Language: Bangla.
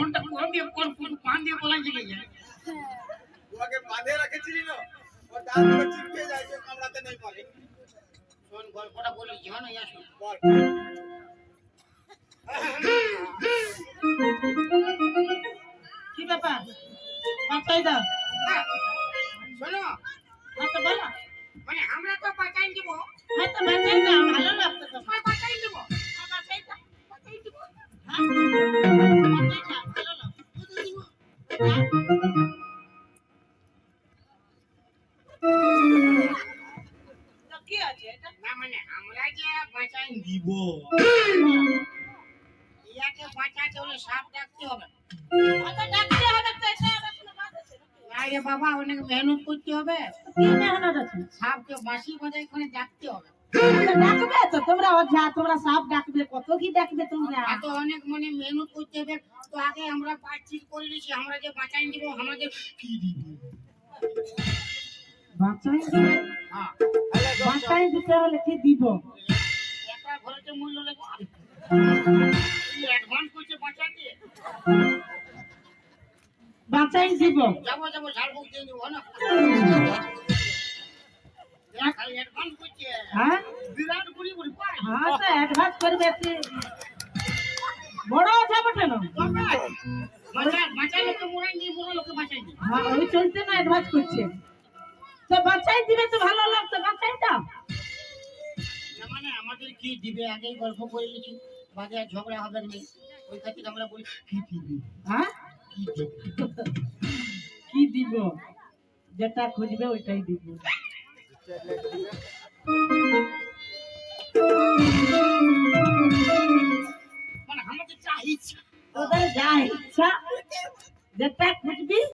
ফোনটা কোন দিয়ে কোন ফোন পান দিয়ে বলাই যে গেছে তোমাকে বাঁধে রেখেছিলি না? ও দাঁতগুলো চিপকে যায় কেউ কামড়াতে নেই পারে শোন গল্পটা বলি জীবন ইয়া শোন বল। কি ব্যাপার? বাঁচাই দাও। হ্যাঁ, শোনো। হ্যাঁ বলো। মানে আমরা তো বাঁচাই দিব হ্যাঁ তো বাঁচাই দাও ভালো লাগতো তো। বাঁচাই দিব হ্যাঁ, বাঁচাই দাও বাঁচাই দিব হ্যাঁ। দিব ইয়াকে বাঁচাতে হলে সাপ ডাকতে হবে ডাকতে আর বাবা অনেক মেহনত করতে হবে। কি মেহনত আছে? সাপকে বাঁশি করে ডাকতে হবে। ডাকবে তো? তোমরা ওঝা তোমরা সাপ ডাকবে কত কি ডাকবে তোমরা? এত অনেক মানে মেহনত করতে হবে। তো আগে আমরা বাতচিত করে নিয়েছি আমরা যে বাঁচাই দিব আমাদের কি দিব? বাঁচাই দিবে হ্যাঁ বাঁচাই দিতে হলে কি দিব? একটা ঘরেতে মূল্য লেগে অ্যাডভান্স করছে বাঁচাতে? বাঁচাই দিব। যাব যাব ঝাড়ফুঁক দিয়ে দিব না? হ্যাঁ তো অ্যাডভান্স করবে বড় ওঝা বটে না? বাঁচা বাঁচা লোকে মোড়াই নিয়ে লোকে বাঁচাই হ্যাঁ ওই চলছে না অ্যাডভান্স করছে। তো বাঁচাই দিবে তো ভালো লাগতো বাঁচাই দাও। মানে আমাদের কি দিবে? আগেই গল্প করে নিয়েছি আর ঝগড়া হবে না ওই খাতির আমরা বলি কি দিবি? হ্যাঁ? কি দিব? যেটা খুঁজবে ওইটাই দিব। মানে আমাদের চাহিদা ওদের যা ইচ্ছা যেটা খুঁজবি